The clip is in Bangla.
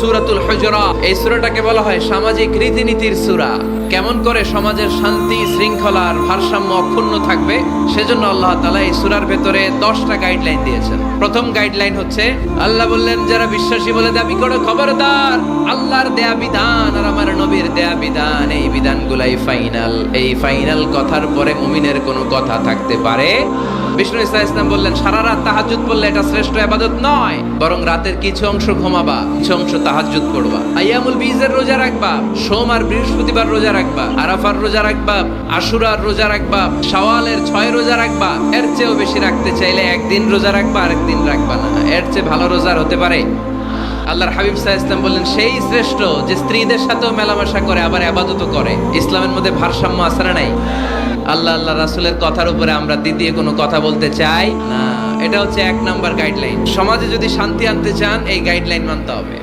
সুরাতুল হজরা। এই সুরাটাকে বলা হয় সামাজিক রীতিনীতির সুরা। কেমন করে সমাজের শান্তি শৃঙ্খলার ভারসাম্য অক্ষুণ্ণ থাকবে, সেজন্য আল্লাহ তালা এই সুরার ভেতরে 10টা গাইডলাইন দিয়েছেন। প্রথম গাইডলাইন হচ্ছে, আল্লাহ বললেন, যারা বিশ্বাসী বলে দাবি করো খবরদার, আল্লাহর দেয়া বিধান নবীর দেয়া বিধান, এই বিধানগুলাই ফাইনাল এই ফাইনাল কথার পরে মুমিনের কোনো কথা থাকতে পারে? বিষ্ণু ইসা ইসলাম বললেন, সারা রাত তাহাজুদ পড়লে এটা শ্রেষ্ঠ আবাদত নয়, বরং রাতের কিছু অংশ ঘুমাবা, কিছু অংশ তাহাজুদ পড়বা। আইয়ামুল বীজের রোজা রাখবা, সোম আর বৃহস্পতিবার রোজা রাখবা, আরাফার রোজা রাখবা, আশুরার রোজা রাখবা, শাওয়ালের ছয় রোজা রাখবা, এর চেয়েও বেশি রাখতে চাইলে একদিন রোজা রাখবা, আরেকদিন রাখবা না। এর চেয়ে ভালো রোজার হতে পারে আল্লাহর হাবিব সাহা ইসলাম বললেন, সেই শ্রেষ্ঠ যে স্ত্রীদের সাথেও মেলামেশা করে, আবার আবাদত করে, ইসলামের মধ্যে ভারসাম্য না নাই? আল্লাহ আল্লাহ রাসুলের কথার উপরে আমরা দ্বিতীয় কোনো কথা বলতে চাই না। এটা হচ্ছে এক নাম্বার গাইডলাইন সমাজে যদি শান্তি আনতে চান, এই গাইডলাইন মানতে হবে।